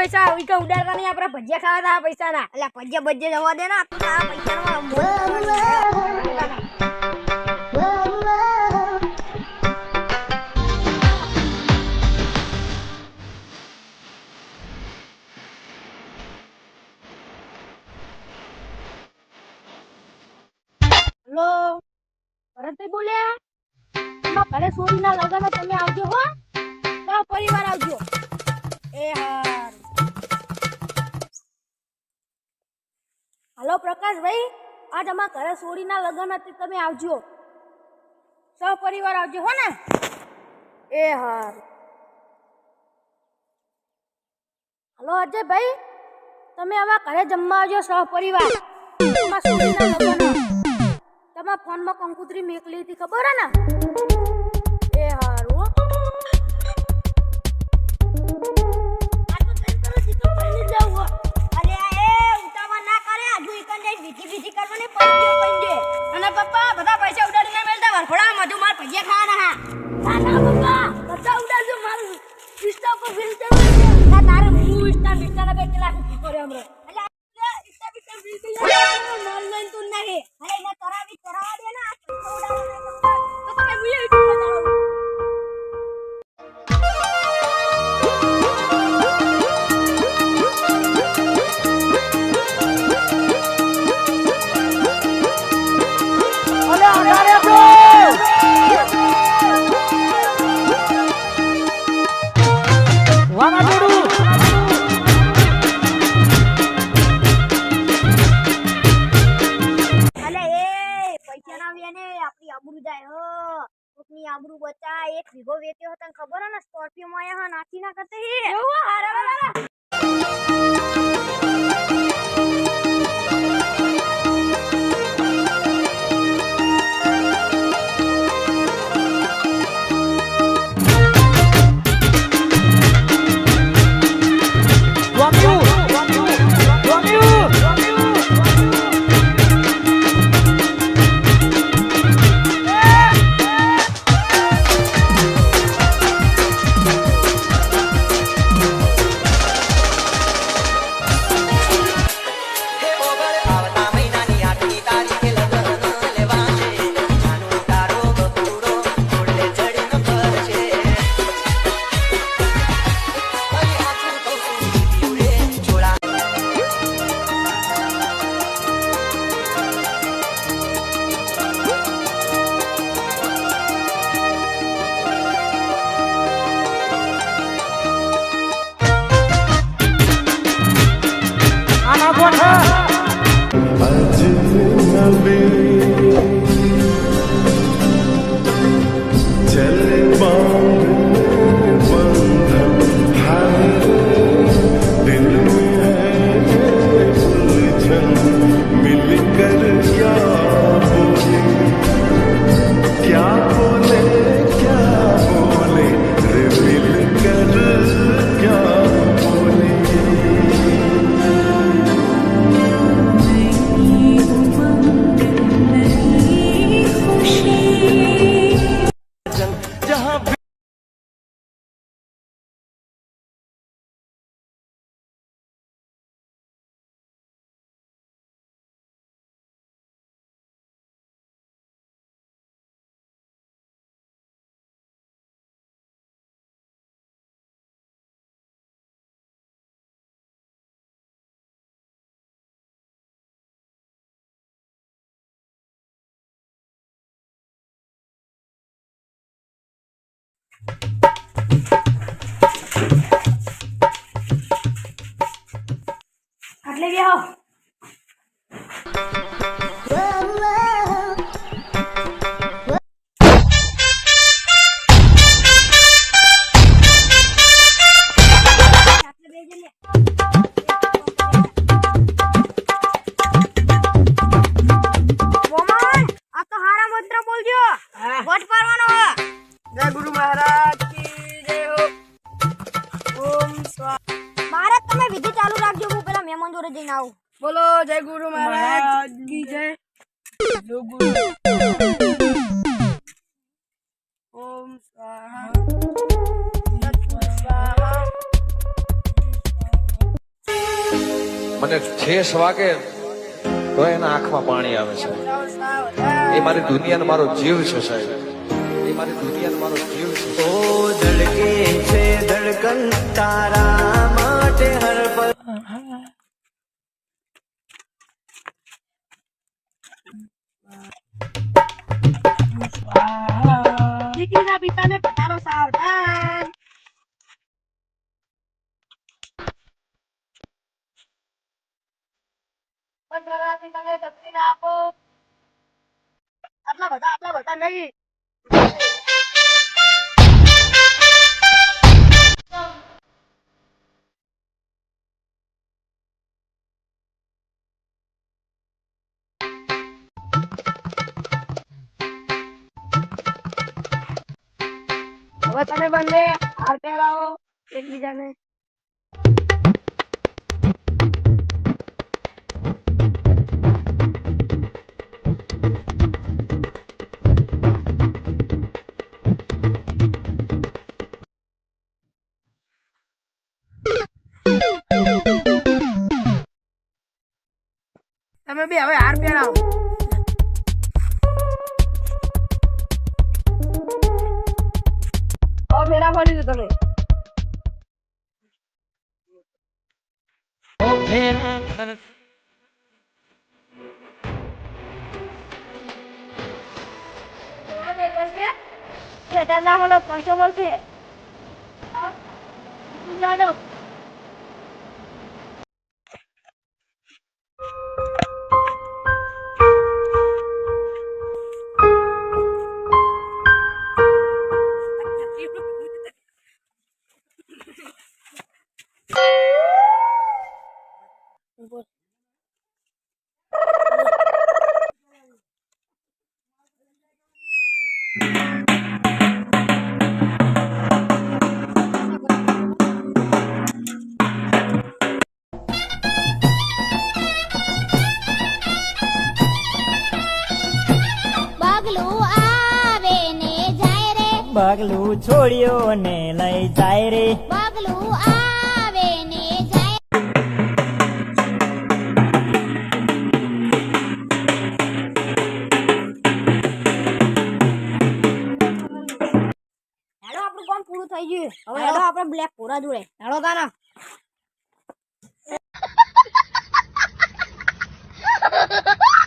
પૈસા ઈકા ઉડાડતા નહીં આપણા ભજીયા ખાવા તા પૈસા ના એટલે ભજીયા ભજીયા જવા દે ના હેલો? ભરતભાઈ બોલ્યા? ઘરે સોરીના લગન તમે આવજો હો. પરિવાર આવજો. એ હાર. હલો પ્રકાશભાઈ, આજ અમારા ઘરે સોરીના લગન હતી, તમે આવજો. સહપરિવાર આવજો, હો ને? એ હાર. હલો અજયભાઈ, તમે અમારા ઘરે જમવા આવજો સહપરિવાર. અમારા તમારા ફોનમાં કંકુતરી મેકલી હતી, ખબર હે ને? કરવાની પંજે પંજે. અને પપ્પા, બધા પૈસા ઉડાડીને મેલતા વરખોડા મધુ માર ભજીયા ખાના હા. ના ના, પપ્પા, બધા ઉડાડજો મારું. ઇન્સ્ટા પર રીલ ચાલુ ના, તારે હું ઇન્સ્ટા ઇન્સ્ટા ના બે કલાક કર્યો હમણાં. વેને આપણી આબરૂ બચા એક વીઘો વેચ્યો હતો ખબર હે ને સ્કોર્પિયો માં આયા નાખી ના કરતે I'm gonna have. આટલે બેહો. આટલે બેજે લે મોમન આ તો હારા મંત્ર બોલજો. હા. પાડવાનો જય ગુરુ મહારાજ કી જય હો. ઓમ સ્વા મારે તમે વિધિ ચાલુ રાખજો હું પેલા મહેમાન જોડે જઈને આવું. બોલો જય ગુરુ મહારાજ કી જય. જય ગુરુ. ઓમ મને ઠેસ વાગે તો એના આંખમાં પાણી આવે છે. એ મારી દુનિયાનો મારો જીવ છે સાહેબ. મારી દુનિયા મારો જીવ છે. ઓ ધડકે છે ધડકન તારા માટે હર પલ દીકરીના પિતાને પધારો સાવધાન. પધારાથી તમે દક્ષિણા આપો. આટલા બધા આટલા બધા નહીં. હવે તમે બંને હાર પહેરાવો એકબીજાને. તમે બે હવે હાર પહેરાવો. সেটার নাম হলো কষ্ট বলতে ને પગલું છોડ્યો ને લઈ જાય રે. ગયું હવે હેડો આપણે બ્લેક પૂરા જોડે. હેડો તારા